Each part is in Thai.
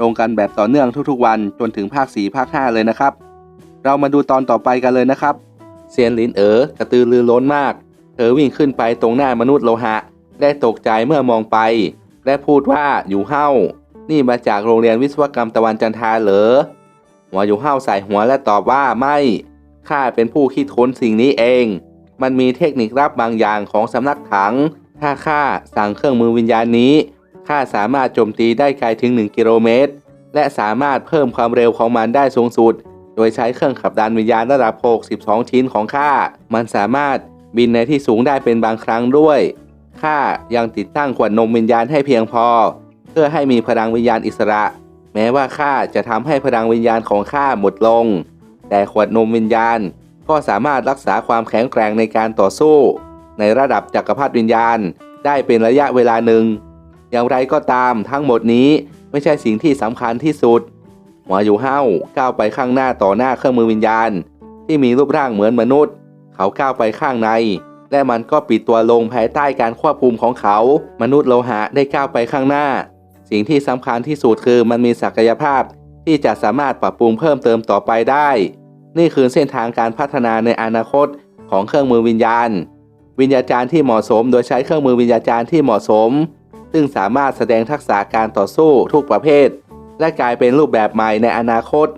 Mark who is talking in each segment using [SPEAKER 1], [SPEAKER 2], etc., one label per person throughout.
[SPEAKER 1] ลงกันแบบต่อเนื่องทุกๆวันจนถึงภาค 4 ภาค 5 เลยนะครับ เรามาดูตอนต่อไปกันเลยนะครับเซียนหลินเอ๋อกระตือรือร้นมาก เธอวิ่งขึ้นไปตรงหน้ามนุษย์โลหะ ได้ตกใจเมื่อมองไป และพูดว่าอยู่เฮ้า นี่มาจากโรงเรียนวิศวกรรมตะวันจันทาเหรอหัวอยู่เฮ้าใส่หัวและตอบว่าไม่ข้าเป็นผู้คิดค้นสิ่งนี้เอง มันมีเทคนิคลับบางอย่างของสำนักถัง ถ้าข้าสั่งเครื่องมือวิญญาณนี้ ข้าสามารถโจมตีได้ไกลถึง 1 กิโลเมตร และสามารถเพิ่มความเร็วของมันได้สูงสุด โดยใช้เครื่องขับดันวิญญาณระดับ 62 ชิ้นของข้า มันสามารถบินในที่สูงได้เป็นบางครั้งด้วย ข้ายังติดตั้งขวดนมวิญญาณให้เพียงพอ เพื่อให้มีพลังวิญญาณอิสระ แม้ว่าข้าจะทำให้พลังวิญญาณของข้าหมดลง แต่ขวดนมวิญญาณก็สามารถรักษาความแข็งแกร่งในการต่อสู้ ในระดับจักรพรรดิวิญญาณได้เป็นระยะเวลาหนึ่ง อย่างไรก็ตามทั้งหมดนี้ไม่ใช่สิ่งที่สำคัญที่สุดหัวอยู่เห้าก้าวไปข้างหน้าต่อหน้าเครื่องมือวิญญาณ ที่มีรูปร่างเหมือนมนุษย์ เขาก้าวไปข้างใน และมันก็ปิดตัวลงภายใต้การควบคุมของเขา มนุษย์โลหะได้ก้าวไปข้างหน้า สิ่งที่สำคัญที่สุดคือมันมีศักยภาพที่จะสามารถปรับปรุงเพิ่มเติมต่อไปได้ นี่คือเส้นทางการพัฒนาในอนาคตของเครื่องมือวิญญาณ วิญญาจารย์ที่เหมาะสม โดยใช้เครื่องมือวิญญาจารย์ที่เหมาะสม ซึ่งสามารถแสดงทักษะการต่อสู้ทุกประเภท และกลายเป็นรูปแบบใหม่ในอนาคต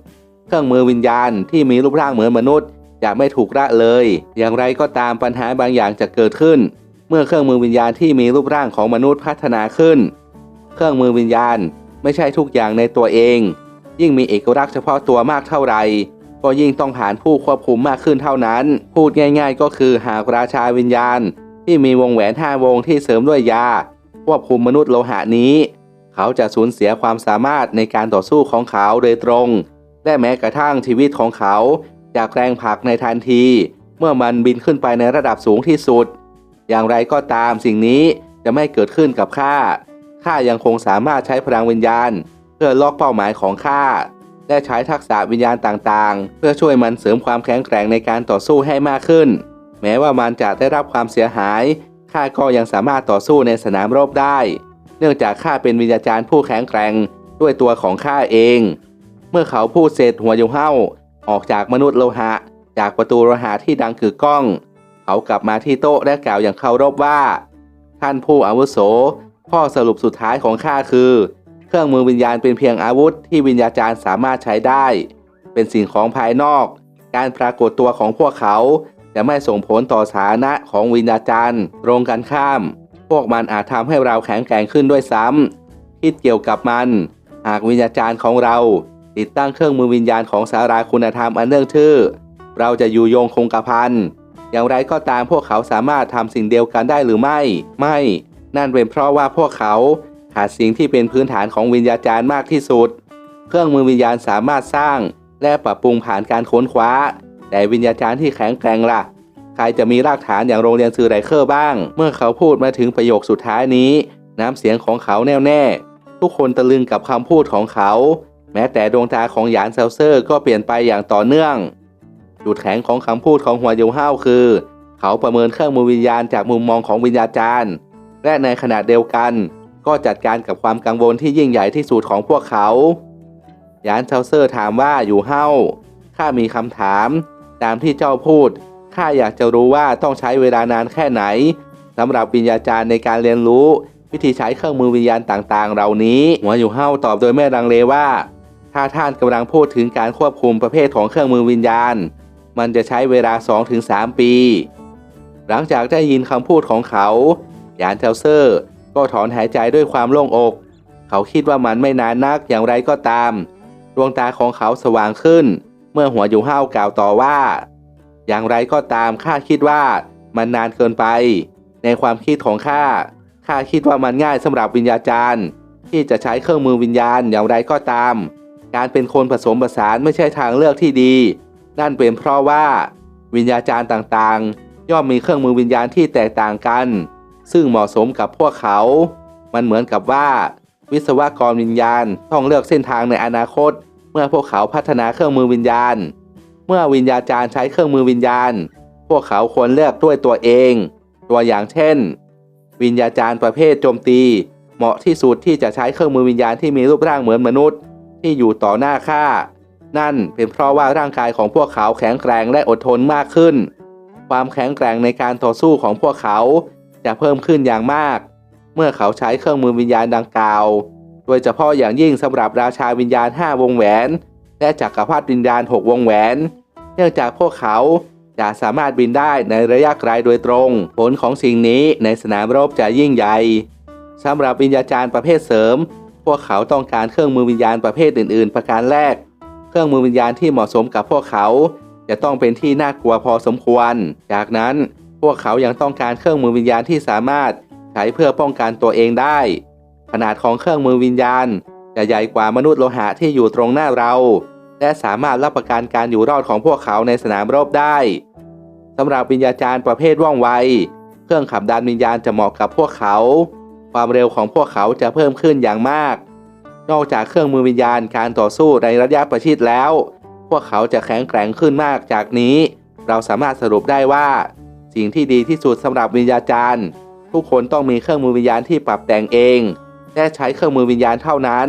[SPEAKER 1] เครื่องมือวิญญาณที่มีรูปร่างเหมือนมนุษย์จะไม่ถูกละเลย อย่างไรก็ตามปัญหาบางอย่างจะเกิดขึ้น เมื่อเครื่องมือวิญญาณที่มีรูปร่างของมนุษย์พัฒนาขึ้น เครื่องมือวิญญาณไม่ใช่ทุกอย่างในตัวเอง ยิ่งมีเอกลักษณ์เฉพาะตัวมากเท่าไหร่ก็ยิ่งต้องผ่านผู้ควบคุมมากขึ้นเท่านั้น พูดง่าย ๆ ก็คือหากราชาวิญญาณ ที่มีวงแหวนห้าวงที่เสริมด้วยยา ควบคุมมนุษย์โลหะนี้ เขาจะสูญเสียความสามารถในการต่อสู้ของเขาโดยตรง และแม้กระทั่งชีวิตของเขาจากแรงผลักในทันที เมื่อมันบินขึ้นไปในระดับสูงที่สุด อย่างไรก็ตามสิ่งนี้จะไม่เกิดขึ้นกับข้าข้ายังคงสามารถใช้พลังวิญญาณ เพื่อล็อกเป้าหมายของข้าและใช้ทักษะวิญญาณต่างๆ เพื่อช่วยมันเสริมความแข็งแกร่งในการต่อสู้ให้มากขึ้น แม้ว่ามันจะได้รับความเสียหาย ข้าก็ยังสามารถต่อสู้ในสนามรบได้ เนื่องจากข้าเป็นวิญญาจารย์ผู้แข็งแกร่งด้วยตัวของข้าเอง เมื่อเขาพูดเสร็จหัวยูเห้าออกจากมนุษย์โลหะ จากประตูโลหะที่ดังกึกก้อง เขากลับมาที่โต๊ะและกล่าวอย่างเคารพว่า ท่านผู้อาวุโส ข้อสรุปสุดท้ายของข้าคือ เครื่องมือวิญญาณเป็นเพียงอาวุธที่วิญญาจารย์สามารถใช้ได้ เป็นสิ่งของภายนอก การปรากฏตัวของพวกเขา จะไม่ส่งผลต่อสถานะของวิญญาจารย์ ตรงกันข้าม พวกมันอาจทำให้เราแข็งแกร่งขึ้นด้วยซ้ำคิดเกี่ยวกับมัน หากวิญญาจารย์ของเรา ติดตั้งเครื่องมือวิญญาณของสาราคุณธรรมอันเนื่องชื่อ เราจะอยู่ยงคงกระพันอย่างไรก็ตามพวกเขาสามารถทำสิ่งเดียวกันได้หรือไม่ ไม่ นั่นเป็นเพราะว่าพวกเขาขาดสิ่งที่เป็นพื้นฐานของวิญญาจารย์มากที่สุด เครื่องมือวิญญาณสามารถสร้าง และปรับปรุงผ่านการค้นคว้า แต่วิญญาจารย์ที่แข็งแกร่งล่ะ ใครจะมีรากฐานอย่างโรงเรียนซือไรเคอร์บ้าง เมื่อเขาพูดมาถึงประโยคสุดท้ายนี้ น้ำเสียงของเขาแน่วแน่ ทุกคนตะลึงกับคำพูดของเขา แม้แต่ดวงตาของหยานเซลเซอร์ก็เปลี่ยนไปอย่างต่อเนื่อง จุดแข็งของคำพูดของหัวยูเฮาวคือ เขาประเมินเครื่องมือวิญญาณจากมุมมองของวิญญาจารย์ และในขณะเดียวกัน ก็จัดการกับความกังวลที่ยิ่งใหญ่ที่สุดของพวกเขายานเซลเซอร์ถามว่าอยู่เฮาข้ามีคำถาม ตามที่เจ้าพูด ข้าอยากจะรู้ว่าต้องใช้เวลานานแค่ไหนสำหรับวิญญาจารย์ในการเรียนรู้ วิธีใช้เครื่องมือวิญญาณต่างๆ เหล่านี้หัวอยู่เฮาตอบโดยไม่ลังเลว่า ถ้าท่านกำลังพูดถึงการควบคุมประเภทของเครื่องมือวิญญาณ มันจะใช้เวลา 2-3 ปี หลังจากได้ยินคำพูดของเขายานเทลเซอร์ก็ถอนหายใจด้วยความโล่งอก เขาคิดว่ามันไม่นานนักอย่างไรก็ตาม ดวงตาของเขาสว่างขึ้น เมื่อหัวอยู่ห้าวกล่าวต่อว่า อย่างไรก็ตามข้าคิดว่ามันนานเกินไป ในความคิดของข้าข้าคิดว่ามันง่ายสำหรับวิญญาจารย์ ที่จะใช้เครื่องมือวิญญาณอย่างไรก็ตาม การเป็นคนผสมผสานไม่ใช่ทางเลือกที่ดี นั่นเป็นเพราะว่า วิญญาจารย์ต่างๆ ย่อมมีเครื่องมือวิญญาณที่แตกต่างกัน ซึ่งเหมาะสมกับพวกเขา มันเหมือนกับว่า วิศวกรวิญญาณต้องเลือกเส้นทางในอนาคต เมื่อพวกเขาพัฒนาเครื่องมือวิญญาณ เมื่อวิญญาจารย์ใช้เครื่องมือวิญญาณ พวกเขาควรเลือกด้วยตัวเอง ตัวอย่างเช่น วิญญาจารย์ประเภทโจมตี เหมาะที่สุดที่จะใช้เครื่องมือวิญญาณที่มีรูปร่างเหมือนมนุษย์ ที่อยู่ต่อหน้าข้านั่นเป็นเพราะว่าร่างกายของพวกเขาแข็งแกร่งและอดทนมากขึ้น ความแข็งแกร่งในการต่อสู้ของพวกเขาจะเพิ่มขึ้นอย่างมาก เมื่อเขาใช้เครื่องมือวิญญาณดังกล่าว ดยเฉพาะอย่างยิ่งสำหรับราชาวิญญาณ 5 วงแหวน และจักรพรรดิวิญญาณ 6 วงแหวน เนื่องจากพวกเขาจะสามารถบินได้ในระยะไกลโดยตรง ผลของสิ่งนี้ในสนามรบจะยิ่งใหญ่สำหรับวิญญาจารย์ประเภทเสริม พวกเขาต้องการเครื่องมือวิญญาณประเภทอื่น ๆ ประการแรก เครื่องมือวิญญาณที่เหมาะสมกับพวกเขา จะต้องเป็นที่น่ากลัวพอสมควร จากนั้นพวกเขายังต้องการเครื่องมือวิญญาณที่สามารถใช้เพื่อป้องกันตัวเองได้ ขนาดของเครื่องมือวิญญาณ จะใหญ่กว่ามนุษย์โลหะที่อยู่ตรงหน้าเรา และสามารถรับประกันการอยู่รอดของพวกเขาในสนามรบได้สำหรับวิญญาจารย์ประเภทว่องไว เครื่องขับดันวิญญาณจะเหมาะกับพวกเขา ความเร็วของพวกเขาจะเพิ่มขึ้นอย่างมาก นอกจากเครื่องมือวิญญาณการต่อสู้ในระยะประชิดแล้ว พวกเขาจะแข็งแกร่งขึ้นมากจากนี้ เราสามารถสรุปได้ว่า สิ่งที่ดีที่สุดสำหรับวิญญาจารย์ ทุกคนต้องมีเครื่องมือวิญญาณที่ปรับแต่งเอง และใช้เครื่องมือวิญญาณเท่านั้น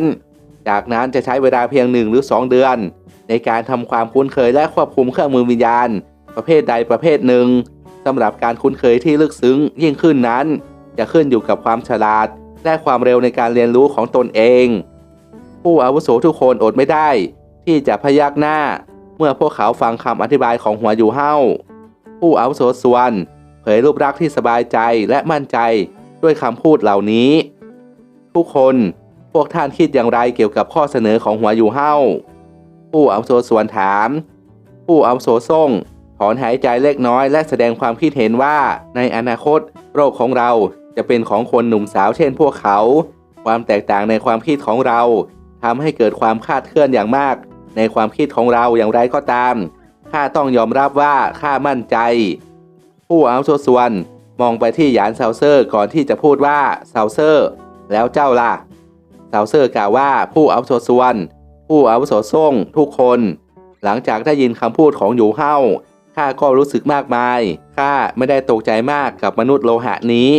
[SPEAKER 1] จากนั้นจะใช้เวลาเพียงหนึ่งหรือ 2 เดือน ในการทำความคุ้นเคยและควบคุมเครื่องมือวิญญาณ ประเภทใดประเภทหนึ่งสำหรับการคุ้นเคยที่ลึกซึ้งยิ่งขึ้นนั้น จะขึ้นอยู่กับความฉลาด และความเร็วในการเรียนรู้ของตนเอง ผู้อาวุโสทุกคนอดไม่ได้ ที่จะพยักหน้า เมื่อพวกเขาฟังคำอธิบายของหัวอยู่เฮ้าผู้อาวุโสส่วนเผยรูปรักษ์ที่สบายใจและมั่นใจด้วยคำพูดเหล่านี้ ทุกคน พวกท่านคิดอย่างไรเกี่ยวกับข้อเสนอของหัวอยู่เฮ้าผู้อาวุโสสวนถาม ผู้อาวุโสส่งถอนหายใจเล็กน้อยและแสดงความคิดเห็นว่าในอนาคตโรคของเราจะเป็นของคนหนุ่มสาวเช่นพวกเขา ความแตกต่างในความคิดของเราทำให้เกิดความคาดเคลื่อนอย่างมาก ในความคิดของเราอย่างไรก็ตามข้าต้องยอมรับว่าข้ามั่นใจ ผู้อาวุโสส่วนมองไปที่หยานเซาเซอร์ก่อนที่จะพูดว่าเซาเซอร์ แล้วเจ้าล่ะเซาเซอร์กล่าวว่าผู้อาวุโสส่วน ผู้อาวุโสส่งทุกคน หลังจากได้ยินคำพูดของหยูเฮาข้าก็รู้สึกมากมายข้าไม่ได้ตกใจมากกับมนุษย์โลหะนี้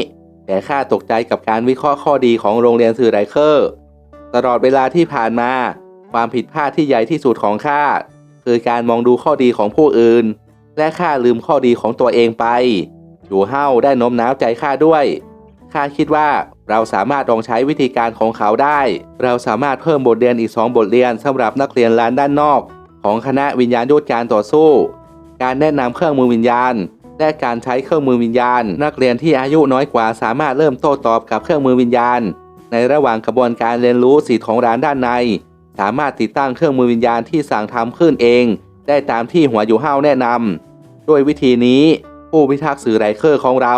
[SPEAKER 1] แต่ข้าตกใจกับการวิเคราะห์ข้อดีของโรงเรียนสื่อไรเคอร์ตลอดเวลาที่ผ่านมา ความผิดพลาดที่ใหญ่ที่สุดของข้าคือการมองดูข้อดีของผู้อื่น และข้าลืมข้อดีของตัวเองไปอยู่เฮาได้โน้มน้าวใจข้าด้วยข้าคิดว่า เราสามารถลองใช้วิธีการของเขาได้ เราสามารถเพิ่มบทเรียนอีก 2 บทเรียนสำหรับนักเรียนร้านด้านนอก ของคณะวิญญาณยุทธการต่อสู้ การแนะนำเครื่องมือวิญญาณ และการใช้เครื่องมือวิญญาณ นักเรียนที่อายุน้อยกว่าสามารถเริ่มโต้ตอบกับเครื่องมือวิญญาณ ในระหว่างกระบวนการเรียนรู้สิทธิของร้านด้านใน สามารถติดตั้งเครื่องมือวิญญาณที่สั่งทำขึ้นเอง ได้ตามที่หัวอยู่ห้าวแนะนำด้วยวิธีนี้ ผู้พิทักษ์สื่อไรเคอร์ของเรา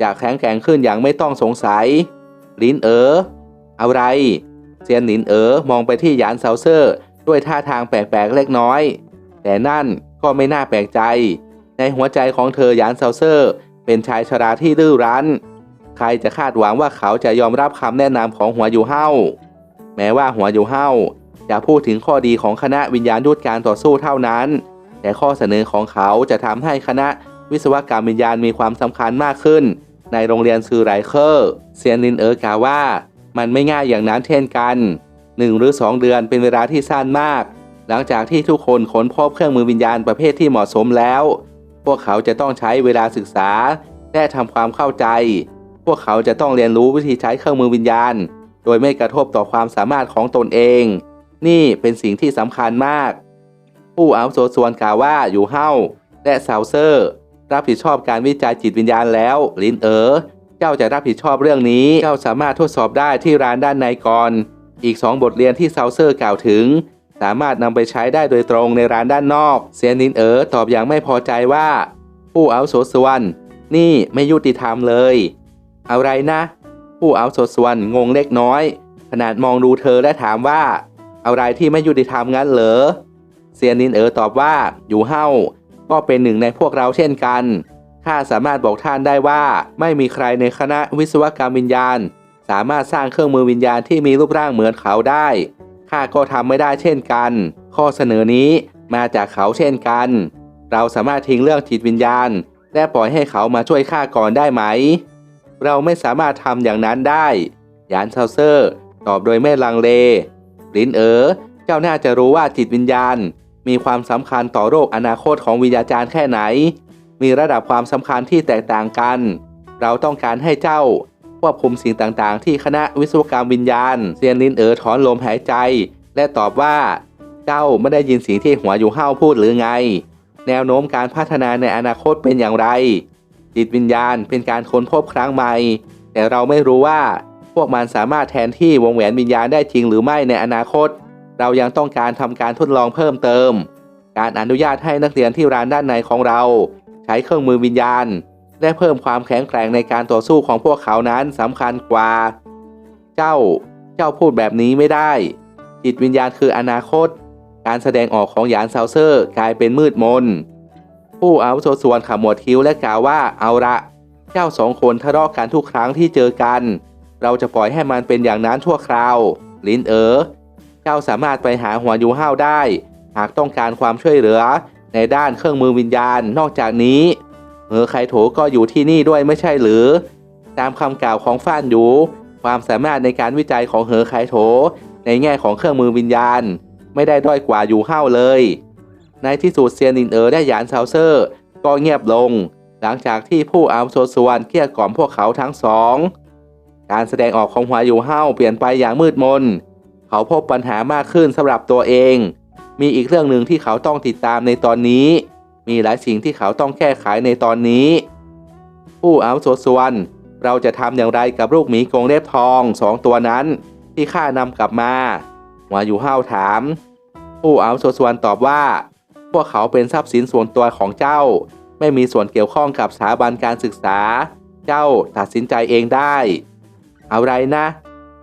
[SPEAKER 1] จะแข็งแกร่งขึ้นอย่างไม่ต้องสงสัย ลินเอ๋ออะไรเซียนหลินเอ๋อมองไปที่หยานเซาเซอร์ ด้วยท่าทางแปลกๆเล็กน้อย แต่นั่นก็ไม่น่าแปลกใจ ในหัวใจของเธอหยานเซาเซอร์ เป็นชายชราที่ดื้อรั้น ใครจะคาดหวังว่าเขาจะยอมรับคำแนะนำของหัวอยู่เฮาแม้ว่าหัวอยู่เฮาจะพูดถึงข้อดีของคณะวิญญาณยุทธการต่อสู้เท่านั้น แต่ข้อเสนอของเขาจะทำให้คณะวิศวกรรมวิญญาณมีความสำคัญมากขึ้น ในโรงเรียนซือไรเคอร์เซียนลินเอ๋อกล่าวว่า มันไม่ง่ายอย่างนั้นเช่นกันหนึ่งหรือสองเดือนเป็นเวลาที่สั้นมาก หลังจากที่ทุกคนค้นพบเครื่องมือวิญญาณประเภทที่เหมาะสมแล้ว พวกเขาจะต้องใช้เวลาศึกษา และทำความเข้าใจ พวกเขาจะต้องเรียนรู้วิธีใช้เครื่องมือวิญญาณ โดยไม่กระทบต่อความสามารถของตนเอง นี่เป็นสิ่งที่สำคัญมาก ผู้อาวุโสส่วนกล่าวว่าอยู่เฮ้าและซาวเซอร์ รับผิดชอบการวิจัยจิตวิญญาณแล้ว ลินเอ๋อเจ้าจะรับผิดชอบเรื่องนี้ เจ้าสามารถทดสอบได้ที่ร้านด้านในก่อน อีก 2 บทเรียนที่เซาเซอร์กล่าวถึง สามารถนำไปใช้ได้โดยตรงในร้านด้านนอก เซียนลินเอ๋อตอบอย่างไม่พอใจว่า ผู้เอาโสส่วนนี่ไม่ยุติธรรมเลย อะไรนะ ผู้เอาโสส่วนงงเล็กน้อย ขนาดมองดูเธอและถามว่า อะไรที่ไม่ยุติธรรมงั้นเหรอเซียนลินเอ๋อตอบว่าอยู่เฮ้า ก็เป็นหนึ่งในพวกเราเช่นกัน ข้าสามารถบอกท่านได้ว่า ไม่มีใครในคณะวิศวกรรมวิญญาณ สามารถสร้างเครื่องมือวิญญาณที่มีรูปร่างเหมือนเขาได้ ข้าก็ทำไม่ได้เช่นกัน ข้อเสนอนี้มาจากเขาเช่นกัน เราสามารถทิ้งเรื่องจิตวิญญาณ และปล่อยให้เขามาช่วยข้าก่อนได้ไหม เราไม่สามารถทำอย่างนั้นได้ยานเซาเซอร์ ตอบโดยไม่ลังเลลินเอ๋อเจ้าน่าจะรู้ว่าจิตวิญญาณ มีความสำคัญต่อโรคอนาคตของวิญญาจารย์แค่ไหน มีระดับความสำคัญที่แตกต่างกัน เราต้องการให้เจ้าควบคุมสิ่งต่างๆ ที่คณะวิศวกรรมวิญญาณเซียนลินเอ๋อถอนลมหายใจ และตอบว่า เจ้าไม่ได้ยินสิ่งที่หัวอยู่ห้าพูดหรือไง แนวโน้มการพัฒนาในอนาคตเป็นอย่างไร จิตวิญญาณเป็นการค้นพบครั้งใหม่ แต่เราไม่รู้ว่าพวกมันสามารถแทนที่วงแหวนวิญญาณได้จริงหรือไม่ในอนาคต เรายังต้องการทำการทดลองเพิ่มเติม การอนุญาตให้นักเรียนที่ร้านด้านในของเรา ใช้เครื่องมือวิญญาณ และเพิ่มความแข็งแกร่งในการต่อสู้ของพวกเขานั้นสำคัญกว่า เจ้า เจ้าพูดแบบนี้ไม่ได้ จิตวิญญาณคืออนาคต การแสดงออกของหยานซาเซอร์กลายเป็นมืดมน ผู้อาวุโสส่วนขมวดคิ้วและกล่าวว่าเอาละเจ้าสองคนทะเลาะกันทุกครั้งที่เจอกัน เราจะปล่อยให้มันเป็นอย่างนั้นชั่วคราว ลินเอ๋อ เจ้าสามารถไปหาหัวยูห้าวได้ หากต้องการความช่วยเหลือในด้านเครื่องมือวิญญาณ นอกจากนี้เฮอไคโถก็อยู่ที่นี่ด้วยไม่ใช่หรือ ตามคำกล่าวของฟ้านยูความสามารถในการวิจัยของเหอไคโถ ในแง่ของเครื่องมือวิญญาณ ไม่ได้ด้อยกว่ายูห้าวเลย ในที่สุดเซียนอินเออและหยานเซาเซอร์ ก็เงียบลง หลังจากที่ผู้อาวุโสส่วนเกลี้ยกล่อมพวกเขาทั้งสอง การแสดงออกของหัวยูห้าวเปลี่ยนไปอย่างมืดมน เขาพบปัญหามากขึ้นสำหรับตัวเอง มีอีกเรื่องหนึ่งที่เขาต้องติดตามในตอนนี้ มีหลายสิ่งที่เขาต้องแก้ไขในตอนนี้ ผู้อาวุโสส่วนเราจะทำอย่างไรกับลูกหมีกรงเล็บทองสองตัวนั้น ที่ข้านำกลับมาหัวอยู่ห้าวถาม ผู้อาวุโสส่วนตอบว่า พวกเขาเป็นทรัพย์สินส่วนตัวของเจ้า ไม่มีส่วนเกี่ยวข้องกับสถาบันการศึกษา เจ้าตัดสินใจเองได้ อะไรนะ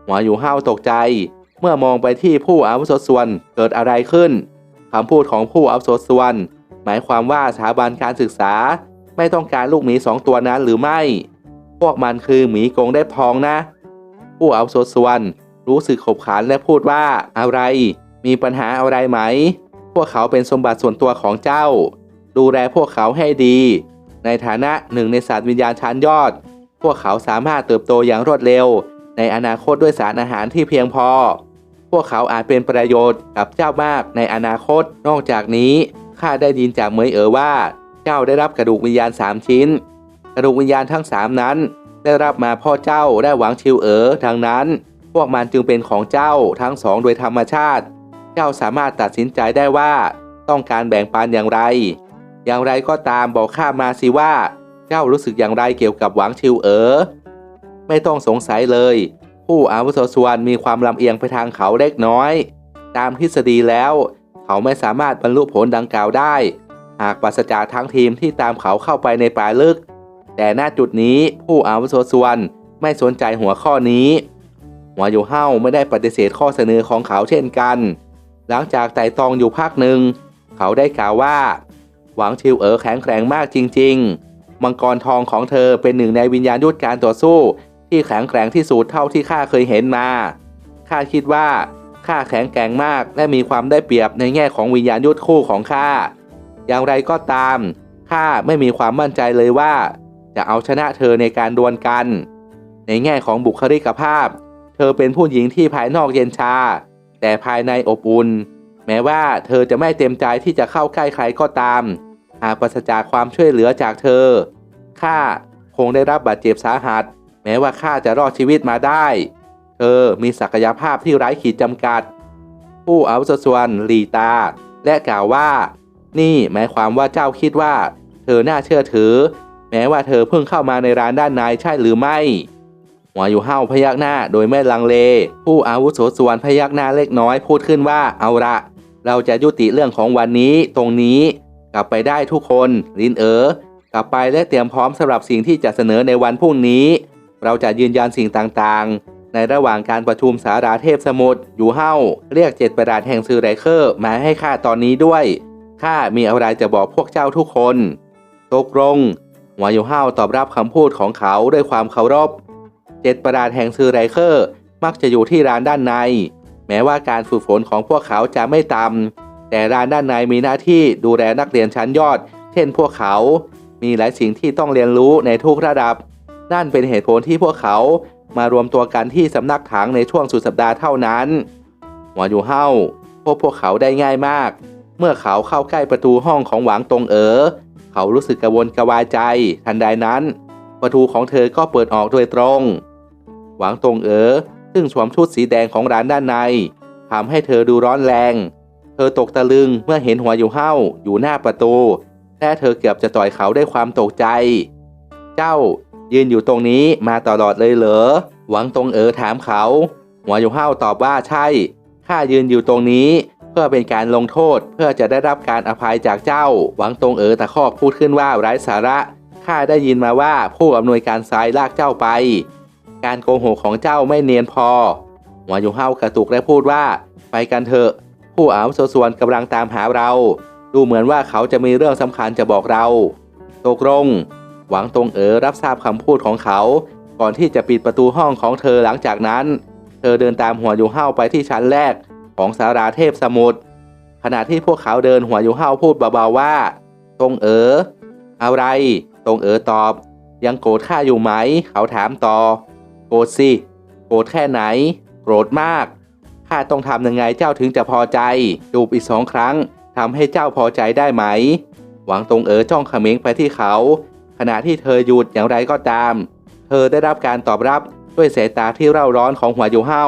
[SPEAKER 1] หัวอยู่ห้าวตกใจ เมื่อมองไปที่ผู้อาวุโสส่วนเกิดอะไรขึ้นคำพูดของผู้อาวุโสส่วนหมายความว่าสถาบันการศึกษา ไม่ต้องการลูกหมีสองตัวนั้นหรือไม่ พวกมันคือหมีกรงเล็บทองนะ ผู้อาวุโสส่วนรู้สึกขบขันและพูดว่าอะไร มีปัญหาอะไรไหม พวกเขาเป็นสมบัติส่วนตัวของเจ้า ดูแลพวกเขาให้ดี ในฐานะหนึ่งในสัตว์วิญญาณชั้นยอด พวกเขาสามารถเติบโตอย่างรวดเร็ว ในอนาคตด้วยสารอาหารที่เพียงพอ พวกเขาอาจเป็นประโยชน์กับเจ้ามากในอนาคต นอกจากนี้ข้าได้ยินจากเหมยเอ๋อว่า เจ้าได้รับกระดูกวิญญาณสามชิ้น กระดูกวิญญาณทั้งสามนั้น ได้รับมาพ่อเจ้าและหวังชิวเอ๋อดังนั้น พวกมันจึงเป็นของเจ้าทั้งสองโดยธรรมชาติ เจ้าสามารถตัดสินใจได้ว่า ต้องการแบ่งปันอย่างไร อย่างไรก็ตามบอกข้ามาสิว่า เจ้ารู้สึกอย่างไรเกี่ยวกับหวังชิวเอ๋อไม่ต้องสงสัยเลย ผู้อาวุโสส่วนมีความลำเอียงไปทางเขาเล็กน้อย ตามทฤษฎีแล้ว เขาไม่สามารถบรรลุผลดังกล่าวได้ หากปราศจากทั้งทีมที่ตามเขาเข้าไปในป่าลึก แต่ณจุดนี้ผู้อาวุโสส่วนไม่สนใจหัวข้อนี้หัวอยู่เฮ้าไม่ได้ปฏิเสธข้อเสนอของเขาเช่นกัน หลังจากไต่ตองอยู่พักหนึ่ง เขาได้กล่าวว่า หวังชิวเอ๋อแข็งแกร่งมากจริง ๆ มังกรทองของเธอเป็นหนึ่งในวิญญาณยุทธการต่อสู้ ที่แข็งแกร่งที่สุดเท่าที่ข้าเคยเห็นมาข้าคิดว่าข้าแข็งแกร่งมากและมีความได้เปรียบในแง่ของวิญญาณยุทธคู่ของข้าอย่างไรก็ตามข้าไม่มีความมั่นใจเลยว่า จะเอาชนะเธอในการดวลกัน ในแง่ของบุคลิกภาพ เธอเป็นผู้หญิงที่ภายนอกเย็นชา แต่ภายในอบอุ่นแม้ว่าเธอจะไม่เต็มใจที่จะเข้าใกล้ใครก็ตาม หากปราศจากความช่วยเหลือจากเธอข้าคงได้รับบาดเจ็บสาหัส แม้ว่าข้าจะรอดชีวิตมาได้ เธอมีศักยภาพที่ไร้ขีดจำกัด ผู้อาวุโสส่วนลีตา และกล่าวว่า นี่หมายความว่าเจ้าคิดว่า เธอน่าเชื่อถือ แม้ว่าเธอเพิ่งเข้ามาในร้านด้านในใช่หรือไม่หัวอยู่เห้าพยักหน้าโดยไม่ลังเล ผู้อาวุโสส่วนพยักหน้าเล็กน้อยพูดขึ้นว่าเอาละเราจะยุติเรื่องของวันนี้ตรงนี้ กลับไปได้ทุกคนลินเอ๋อกลับไปและเตรียมพร้อมสำหรับสิ่งที่จะเสนอในวันพรุ่งนี้ เราจะยืนยันสิ่งต่างๆ ในระหว่างการประชุมสาราเทพสมุทรอยู่เฮ้าเรียกเจ็ดประดาษแห่งซือไรเคอร์มาให้ข้าตอนนี้ด้วยข้ามีอะไรจะบอกพวกเจ้าทุกคนตกลงหัวอยู่เฮ้าตอบรับคำพูดของเขาด้วยความเคารพเจ็ดประดาษแห่งซือไรเคอร์มักจะอยู่ที่ร้านด้านใน แม้ว่าการฝึกฝนของพวกเขาจะไม่ต่ำแต่ร้านด้านในมีหน้าที่ดูแลนักเรียนชั้นยอด เช่นพวกเขา มีหลายสิ่งที่ต้องเรียนรู้ในทุกระดับ นั่นเป็นเหตุผลที่พวกเขามารวมตัวกันที่สำนักถังในช่วงสุดสัปดาห์เท่านั้นหัวอยู่เฮาพบพวกเขาได้ง่ายมาก เมื่อเขาเข้าใกล้ประตูห้องของหวังตงเอ๋อเขารู้สึกกระวนกระวายใจ ทันใดนั้น ประตูของเธอก็เปิดออกโดยตรง หวังตงเอ๋อซึ่งสวมชุดสีแดงของร้านด้านในทำให้เธอดูร้อนแรง เธอตกตะลึงเมื่อเห็นหัวอยู่เฮ้าอยู่หน้าประตูและเธอเกือบจะต่อยเขาด้วยความตกใจ เจ้า ยืนอยู่ตรงนี้มาตลอดเลยเหรอ หวังตรงเอ๋อถามเขาหัวอยู่เฮ้าตอบว่าใช่ ข้ายืนอยู่ตรงนี้ เพื่อเป็นการลงโทษเพื่อจะได้รับการอภัยจากเจ้า หวังตรงเอ๋อตะคอกพูดขึ้นว่าไร้สาระ ข้าได้ยินมาว่าผู้อำนวยการซ้ายลากเจ้าไป การโกหกของเจ้าไม่เนียนพอหัวอยู่เฮ้ากระตุกและพูดว่า ไปกันเถอะ ผู้อาวุโสส่วนกำลังตามหาเรา ดูเหมือนว่าเขาจะมีเรื่องสำคัญจะบอกเรา ตกลง หวังตงเอ๋อรับทราบคำพูดของเขา ก่อนที่จะปิดประตูห้องของเธอหลังจากนั้น เธอเดินตามหัวอยู่เฮาไปที่ชั้นแรกของสาราเทพสมุทรขณะที่พวกเขาเดินหัวอยู่เฮาพูดเบาๆว่าตงเอ๋ออะไรตงเอ๋อตอบ ยังโกรธข้าอยู่ไหม เขาถามต่อ โกรธสิ โกรธแค่ไหน โกรธมากข้าต้องทำยังไงเจ้าถึงจะพอใจ จูบอีกสองครั้งทำให้เจ้าพอใจได้ไหม หวังตรงเอ๋อจ้องเขม็งไปที่เขา ณะที่เธอหยุดอย่างไรก็ตาม เธอได้รับการตอบรับด้วยสายตาที่เร่าร้อนของหัวยูเฮา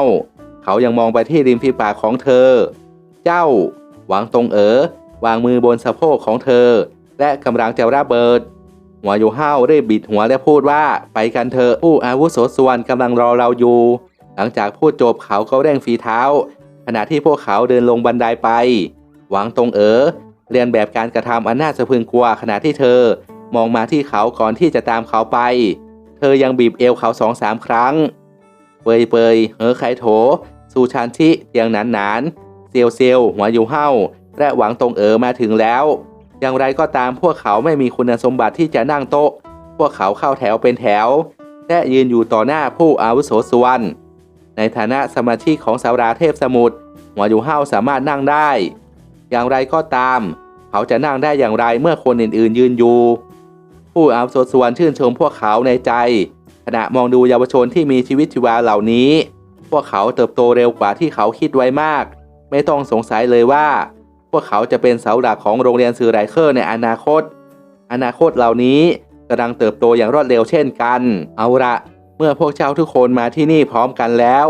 [SPEAKER 1] เขายังมองไปที่ริมฝีปากของเธอ เจ้า หวังตรงเอ๋อวางมือบนสะโพกของเธอ และกำลังจะระเบิด หัวยูเฮาได้บิดหัวและพูดว่าไปกันเถอะผู้อาวุโสส่วนกำลังรอเราอยู่ หลังจากพูดจบเขาก็เร่งฝีเท้า ขณะที่พวกเขาเดินลงบันไดไป หวังตรงเอ๋อเรียนแบบการกระทำอันน่าสะพรึงกลัวขณะที่เธอ มองมาที่เขาก่อนที่จะตามเขาไป เธอยังบีบเอวเขาสองสามครั้ง เปยเปยเฮอไคโถซูชานชิเตียงหนานหนานเซียวเซียวหัวอยู่เฮ้าและหวังตรงเอ๋อมาถึงแล้ว อย่างไรก็ตามพวกเขาไม่มีคุณสมบัติที่จะนั่งโต๊ะ พวกเขาเข้าแถวเป็นแถว และยืนอยู่ต่อหน้าผู้อาวุโสส่วนในฐานะสมาชิกของสาราเทพสมุทรหัวอยู่เฮ้าสามารถนั่งได้ อย่างไรก็ตาม เขาจะนั่งได้อย่างไรเมื่อคนอื่นๆยืนอยู่ ผู้อาวุโสส่วนชื่นชมพวกเขาในใจ ขณะมองดูเยาวชนที่มีชีวิตชีวาเหล่านี้ พวกเขาเติบโตเร็วกว่าที่เขาคิดไว้มาก ไม่ต้องสงสัยเลยว่า พวกเขาจะเป็นเสาหลักของโรงเรียนซือไรเคอร์ในอนาคต อนาคตเหล่านี้กำลังเติบโตอย่างรวดเร็วเช่นกัน เอาละเมื่อพวกเจ้าทุกคนมาที่นี่พร้อมกันแล้ว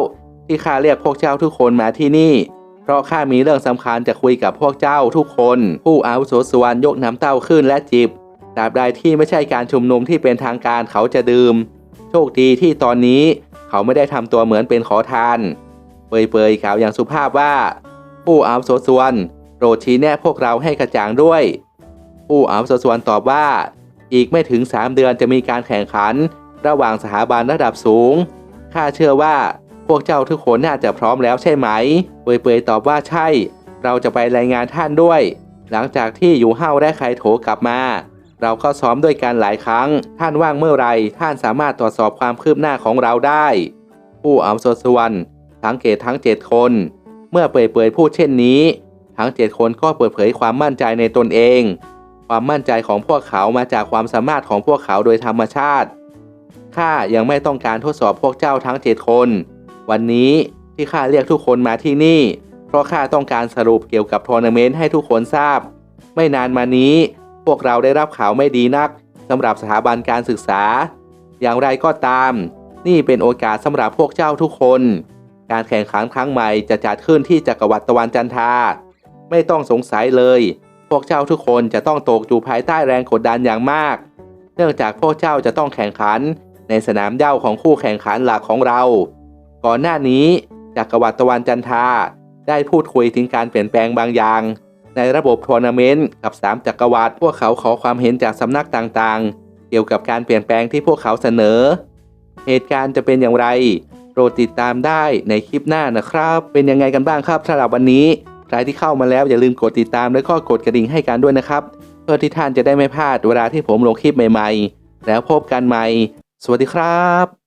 [SPEAKER 1] ที่ข้าเรียกพวกเจ้าทุกคนมาที่นี่ เพราะข้ามีเรื่องสำคัญจะคุยกับพวกเจ้าทุกคน ผู้อาวุโสส่วนยกน้ำเต้าขึ้นและจิบ ตราบใดที่ไม่ใช่การชุมนุมที่เป็นทางการเขาจะดื่ม โชคดีที่ตอนนี้เขาไม่ได้ทำตัวเหมือนเป็นขอทานเปยเปยๆกล่าวอย่างสุภาพว่า ผู้อาวุโสส่วนโปรดชี้แนะพวกเราให้กระจ่างด้วย ผู้อาวุโสส่วนตอบว่า อีกไม่ถึง 3 เดือนจะมีการแข่งขัน ระหว่างสถาบันระดับสูงข้าเชื่อว่าพวกเจ้าทุกคนน่าจะพร้อมแล้วใช่ไหม เปยเปยๆตอบว่าใช่ เราจะไปรายงานท่านด้วย หลังจากที่อยู่เฮ้าและไคโถกลับมา เราก็ซ้อมด้วยกันหลายครั้ง ท่านว่างเมื่อไรท่านสามารถตรวจสอบความคืบหน้าของเราได้ ผู้อาวุโสส่วนสังเกตทั้งเจ็ดคน เมื่อเปยเปยพูดเช่นนี้ ทั้งเจ็ดคนก็เปิดเผยความมั่นใจในตนเอง ความมั่นใจของพวกเขามาจากความสามารถของพวกเขาโดยธรรมชาติข้ายังไม่ต้องการทดสอบพวกเจ้าทั้งเจ็ดคน วันนี้ที่ข้าเรียกทุกคนมาที่นี่ เพราะข้าต้องการสรุปเกี่ยวกับทัวร์นาเมนต์ให้ทุกคนทราบ ไม่นานมานี้ พวกเราได้รับข่าวไม่ดีนักสำหรับสถาบันการศึกษา อย่างไรก็ตาม นี่เป็นโอกาสสำหรับพวกเจ้าทุกคน การแข่งขันครั้งใหม่จะจัดขึ้นที่จักรวรรดิตะวันจันทราไม่ต้องสงสัยเลย พวกเจ้าทุกคนจะต้องตกอยู่ภายใต้แรงกดดันอย่างมาก เนื่องจากพวกเจ้าจะต้องแข่งขันในสนามเหย้าของคู่แข่งขันหลักของเรา ก่อนหน้านี้จักรวรรดิตะวันจันทราได้พูดคุยถึงการเปลี่ยนแปลงบางอย่าง ในระบบทัวร์นาเมนต์กับ 3 จักรวรรดิพวกเขาขอความเห็นจากสำนักต่างๆ เกี่ยวกับการเปลี่ยนแปลงที่พวกเขาเสนอ เหตุการณ์จะเป็นอย่างไร โปรดติดตามได้ในคลิปหน้านะครับ เป็นยังไงกันบ้างครับสำหรับวันนี้ ใครที่เข้ามาแล้วอย่าลืมกดติดตามและก็กดกระดิ่งให้กันด้วยนะครับ เพื่อที่ท่านจะได้ไม่พลาดเวลาที่ผมลงคลิปใหม่ ๆ แล้วพบกันใหม่ สวัสดีครับ